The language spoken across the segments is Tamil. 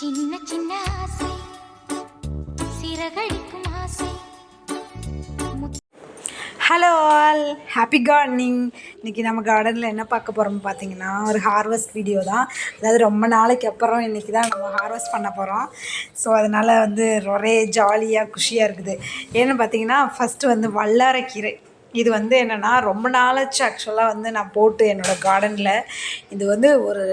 சின்ன சின்ன ஆசை சிறகடிக்கும் ஆசை. ஹலோ ஆல் ஹாப்பி கார்டனிங் இன்றைக்கி நம்ம கார்டனில் என்ன பார்க்க போகிறோம்னு பார்த்தீங்கன்னா ஒரு ஹார்வெஸ்ட் வீடியோ தான். அதாவது ரொம்ப நாளைக்கு அப்புறம் இன்றைக்கி தான் நம்ம ஹார்வெஸ்ட் பண்ண போகிறோம் ஸோ அதனால் வந்து ஒரே ஜாலியாக குஷியாக இருக்குது. ஏன்னு பார்த்தீங்கன்னா ஃபஸ்ட்டு வந்து வல்லாரக்கீரை. இது வந்து என்னென்னா ரொம்ப நாளாச்சு ஆக்சுவலாக வந்து நான் போட்டு என்னோடய கார்டனில் இது வந்து ஒரு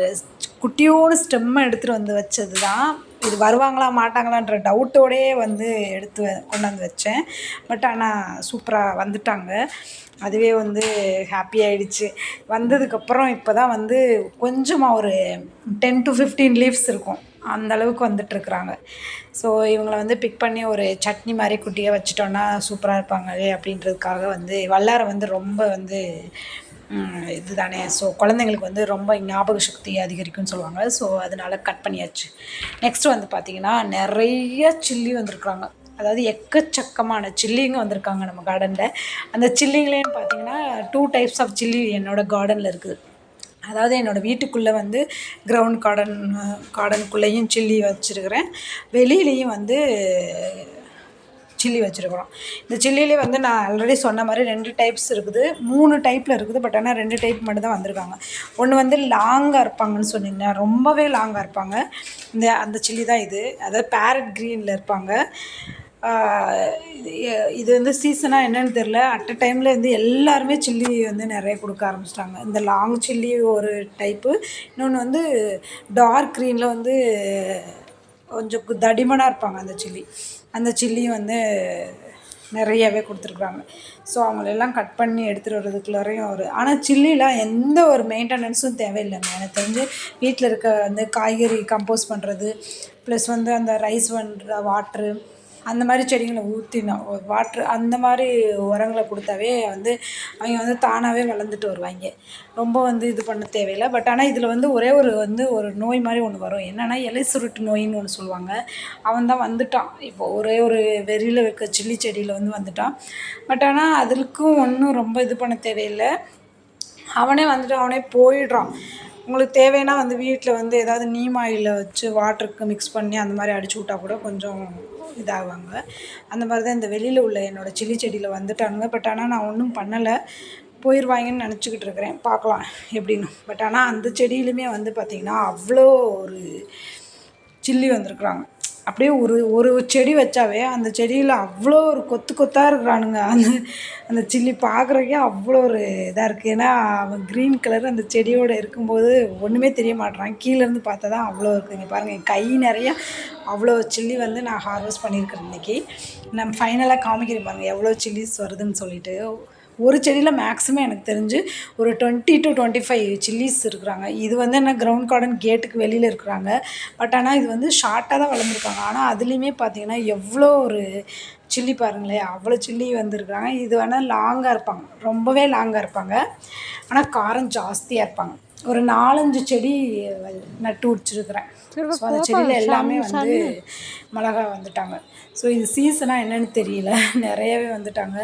குட்டியோடு ஸ்டெம்மை எடுத்துகிட்டு வந்து வச்சது தான் இது வருவாங்களா மாட்டாங்களான்ற டவுட்டோடையே வந்து எடுத்து வ- கொண்டாந்து வச்சேன். பட் ஆனால் சூப்பராக வந்துட்டாங்க. அதுவே வந்து ஹாப்பி ஆகிடுச்சு வந்ததுக்கப்புறம் இப்போ தான் வந்து கொஞ்சமாக ஒரு டென் டு ஃபிஃப்டீன் லீவ்ஸ் இருக்கும். அந்த அளவுக்கு வந்துட்டுருக்குறாங்க ஸோ இவங்களை வந்து பிக் பண்ணி ஒரு சட்னி மாதிரி குட்டியாக வச்சிட்டோன்னா சூப்பராக இருப்பாங்களே அப்படின்றதுக்காக வந்து வல்லாரை வந்து ரொம்ப வந்து இது இதுதானே. ஸோ குழந்தைங்களுக்கு வந்து ரொம்ப ஞாபக சக்தி அதிகரிக்கும்னு சொல்லுவாங்க. ஸோ அதனால கட் பண்ணியாச்சு. நெக்ஸ்ட் வந்து பார்த்திங்கன்னா நிறைய சில்லி வந்திருக்குறாங்க. அதாவது எக்கச்சக்கமான சில்லிங்க வந்திருக்காங்க நம்ம கார்டனில் அந்த சில்லிங்லேன்னு பார்த்தீங்கன்னா டூ டைப்ஸ் ஆஃப் சில்லி என்னோடய கார்டனில் இருக்குது. அதாவது என்னோடய வீட்டுக்குள்ளே வந்து கிரவுண்ட் கார்டன் கார்டனுக்குள்ளேயும் சில்லி வச்சுருக்கிறேன். வெளியிலையும் வந்து சில்லி வச்சுருக்குறோம் இந்த சில்லிலே வந்து நான் ஆல்ரெடி சொன்ன மாதிரி ரெண்டு டைப்ஸ் இருக்குது. மூணு டைப்பில் இருக்குது பட் ஆனால் ரெண்டு டைப் மட்டும் தான் வந்திருக்காங்க. ஒன்று வந்து லாங்காக இருப்பாங்கன்னு சொன்னீங்கன்னா ரொம்பவே லாங்காக இருப்பாங்க. இந்த அந்த சில்லி தான் இது. அதாவது பேரட் க்ரீனில் இருப்பாங்க. இது- இது வந்து சீசனாக என்னன்னு தெரில அட் அ டைமில் வந்து எல்லாருமே சில்லி வந்து நிறைய கொடுக்க ஆரம்பிச்சிட்டாங்க. இந்த லாங் சில்லி ஒரு டைப்பு இன்னொன்று வந்து டார்க் க்ரீனில் வந்து கொஞ்சம் கு- தடிமனாக இருப்பாங்க அந்த சில்லி. அந்த சில்லியும் வந்து நிறையவே கொடுத்துருக்குறாங்க ஸோ அவங்களெல்லாம் கட் பண்ணி எடுத்துகிட்டு வர்றதுக்குள்ளாரையும் ஒரு ஆனால் சில்லிலாம் எந்த ஒரு மெயின்டெனன்ஸும் தேவையில்லைங்க எனக்கு தெரிஞ்சு வீட்டில் இருக்க வந்து காய்கறி கம்போஸ் பண்ணுறது ப்ளஸ் வந்து அந்த ரைஸ் பண்ணுற வாட்ரு அந்த மாதிரி செடிங்களை ஊற்றினோம் வாட்ரு அந்த மாதிரி உரங்களை கொடுத்தாவே வந்து அவங்க வந்து தானாகவே வளர்ந்துட்டு வருவாங்க. ரொம்ப வந்து இது பண்ண தேவையில்லை. பட் ஆனால் இதில் வந்து ஒரே ஒரு வந்து ஒரு நோய் மாதிரி ஒன்று வரும். என்னென்னா இலை சுருட்டு நோயின்னு ஒன்று சொல்லுவாங்க. அவன் தான் வந்துட்டான். இப்போ ஒரே ஒரு வெறியில் இருக்க சில்லி செடியில் வந்து வந்துட்டான். பட் ஆனால் அதுக்கும் ஒன்றும் ரொம்ப இது பண்ண தேவையில்லை. அவனே வந்துட்டு அவனே போயிடுறான். உங்களுக்கு தேவைன்னா வந்து வீட்டில் வந்து ஏதாவது நீம் ஆயிலில் வச்சு வாட்டருக்கு மிக்ஸ் பண்ணி அந்த மாதிரி அடிச்சு விட்டா கூட கொஞ்சம் இதாகுவாங்க. அந்த மாதிரி தான் இந்த வெளியில் உள்ள என்னோடய சில்லி செடியில் வந்துட்டானுங்க. பட் ஆனால் நான் ஒன்றும் பண்ணலை. போயிடுவாங்கன்னு நினச்சிக்கிட்டு இருக்கிறேன். பார்க்கலாம் எப்படின்னு. பட் ஆனால் அந்த செடியிலுமே வந்து பார்த்திங்கன்னா அவ்வளோ ஒரு சில்லி வந்திருக்குறாங்க. அப்படியே ஒரு ஒரு செடி வச்சாவே அந்த செடியில் அவ்வளோ ஒரு கொத்து கொத்தாக இருக்கிறானுங்க. அந்த அந்த சில்லி பார்க்குறக்கே அவ்வளோ ஒரு இதாக இருக்குது ஏன்னா அவன் க்ரீன் கலர் அந்த செடியோடு இருக்கும்போது ஒன்றுமே தெரிய மாட்றான் கீழேருந்து பார்த்தா தான் அவ்வளோ இருக்குது இங்கே பாருங்கள் என் கை நிறையா அவ்வளோ சில்லி வந்து நான் ஹார்வெஸ்ட் பண்ணியிருக்கிறேன் இன்றைக்கி நான் ஃபைனலாக காமிக்கிறேன் பாருங்கள் எவ்வளோ சில்லிஸ் வருதுன்னு சொல்லிட்டு. ஒரு செடியில் மேக்ஸிமம் எனக்கு தெரிஞ்சு ஒரு twenty to twenty five chillies இருக்கிறாங்க. இது வந்து என்ன கிரவுண்ட் கார்டன் கேட்டுக்கு வெளியில் இருக்கிறாங்க. பட் ஆனால் இது வந்து ஷார்ட்டாக தான் வளர்ந்துருக்காங்க. ஆனால் அதுலேயுமே பார்த்தீங்கன்னா எவ்வளோ ஒரு சில்லி பாருங்களேன் அவ்வளோ சில்லி வந்திருக்காங்க இது வேணால் லாங்காக இருப்பாங்க. ரொம்பவே லாங்காக இருப்பாங்க. ஆனால் காரம் ஜாஸ்தியாக இருப்பாங்க. ஒரு நாலஞ்சு செடி நட்டு வச்சிருக்கிறேன். ஸோ அந்த செடியில் எல்லாமே வந்து மிளகா வந்துட்டாங்க. ஸோ இது சீசனாக என்னன்னு தெரியல. நிறையவே வந்துட்டாங்க.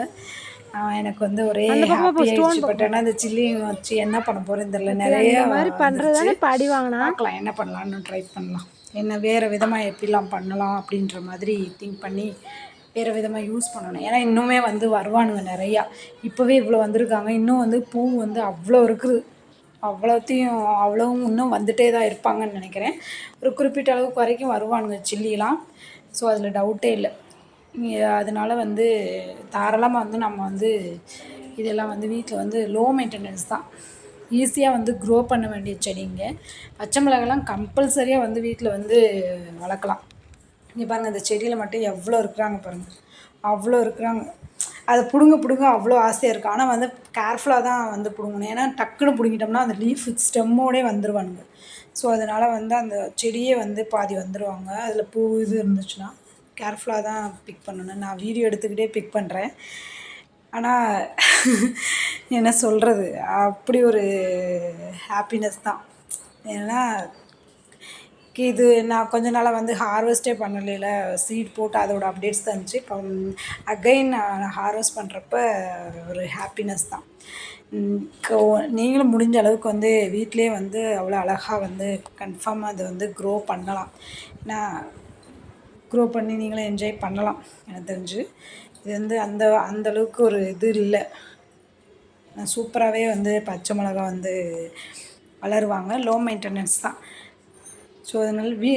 எனக்கு வந்து ஒரே ஹாப்பி ஆயிடுச்சு. பட் ஆனால் இந்த சில்லி வச்சு என்ன பண்ண போகிறேன்னு தெரியல. நிறைய மாதிரி. இப்ப அடி வாங்கினா. பார்க்கலாம் என்ன பண்ணலான்னு ட்ரை பண்ணலாம். என்ன வேறு விதமாக எப்படிலாம் பண்ணலாம் அப்படின்ற மாதிரி திங்க் பண்ணி வேறு விதமாக யூஸ் பண்ணணும். ஏன்னா இன்னுமே வந்து வருவானுங்க நிறையா. இப்போவே இவ்வளோ வந்திருக்காங்க. இன்னும் வந்து பூ வந்து அவ்வளோ இருக்குது. அவ்வளோத்தையும் அவ்வளவும் இன்னும் வந்துட்டே தான் இருப்பாங்கன்னு நினைக்கிறேன். ஒரு குறிப்பிட்ட அளவுக்கு வரைக்கும் வருவானுங்க சில்லிலாம். ஸோ அதில் டவுட்டே இல்லை. அதனால வந்து தாராளமாக வந்து நம்ம வந்து இதெல்லாம் வந்து வீட்டில் வந்து லோ மெயின்டெனன்ஸ் தான். ஈஸியாக வந்து க்ரோ பண்ண வேண்டிய செடிங்க பச்சை மிளகாலாம் கம்பல்சரியாக வந்து வீட்டில் வந்து வளர்க்கலாம். இங்கே பாருங்கள் இந்த செடியில் மட்டும் எவ்வளோ இருக்கிறாங்க பாருங்கள் அவ்வளோ இருக்கிறாங்க. அதை பிடுங்க பிடுங்க அவ்வளோ ஆசையாக இருக்கும் ஆனால் வந்து கேர்ஃபுல்லாக தான் வந்து பிடுங்கணும். ஏன்னா டக்குன்னு பிடுங்கிட்டோம்னா அந்த லீஃப் ஸ்டெம்மோடே வந்துடுவானுங்க ஸோ அதனால் வந்து அந்த செடியே வந்து பாதி வந்துடுவாங்க அதில் பூ இது இருந்துச்சுன்னா கேர்ஃபுல்லாக தான் பிக் பண்ணணும். நான் வீடியோ எடுத்துக்கிட்டே பிக் பண்ணுறேன் ஆனால் என்ன சொல்கிறது அப்படி ஒரு ஹாப்பினஸ் தான். ஏன்னா இது நான் கொஞ்ச நாளாக வந்து ஹார்வெஸ்ட்டே பண்ணலைல சீட் போட்டு அதோட அப்டேட்ஸ் தந்துச்சு. இப்போ அகைன் நான் ஹார்வெஸ்ட் பண்ணுறப்ப ஒரு ஹாப்பினஸ் தான். நீங்களும் முடிஞ்ச அளவுக்கு வந்து வீட்டிலே வந்து அவ்வளோ அழகாக வந்து கன்ஃபார்மாக அது வந்து க்ரோ பண்ணலாம். ஏன்னா க்ரோ பண்ணி நீங்களும் என்ஜாய் பண்ணலாம். எனக்கு தெரிஞ்சு. இது வந்து அந்த அந்த அளவுக்கு ஒரு இது இல்லை. நான் சூப்பராகவே வந்து பச்சை மிளகா வந்து வளருவாங்க. லோ மெயின்டெனன்ஸ் தான். ஸோ அதனால் வீ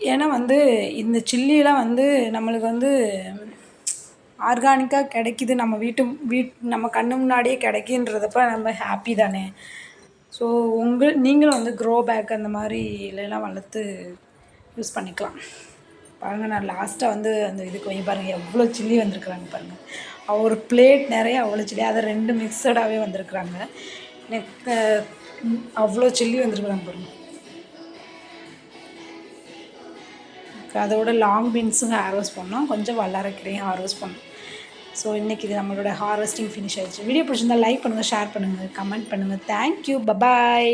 ஏன்னா வந்து இந்த சில்லியெலாம் வந்து நம்மளுக்கு வந்து ஆர்கானிக்காக கிடைக்கிது. நம்ம வீட்டு வீட் நம்ம கண்ணு முன்னாடியே கிடைக்குன்றதப்ப நம்ம ஹாப்பி தானே. ஸோ உங்கள் நீங்களும் வந்து க்ரோ பேக் அந்த மாதிரி இல்லைலாம் வளர்த்து யூஸ் பண்ணிக்கலாம். பாருங்கள் நான் லாஸ்ட்டாக வந்து அந்த இதுக்கு போய் பாருங்கள் எவ்வளோ சில்லி வந்திருக்குறாங்க பாருங்கள் ஒரு பிளேட் நிறைய அவ்வளோ சில்லி அதை ரெண்டு மிக்சடாகவே வந்திருக்குறாங்க. எனக்கு அவ்வளோ சில்லி வந்திருக்குறாங்க பாருங்கள் அதோட லாங் பீன்ஸும் ஹார்வெஸ்ட் பண்ணோம் கொஞ்சம் வல்லாரக்கீரையும் ஹார்வெஸ்ட் பண்ணோம். ஸோ இன்றைக்கி இது நம்மளோட ஹார்வெஸ்டிங் ஃபினிஷ் ஆயிடுச்சு. வீடியோ பிடிச்சிருந்தா லைக் பண்ணுங்கள் ஷேர் பண்ணுங்கள் கமெண்ட் பண்ணுங்கள் தேங்க்யூ பபாய்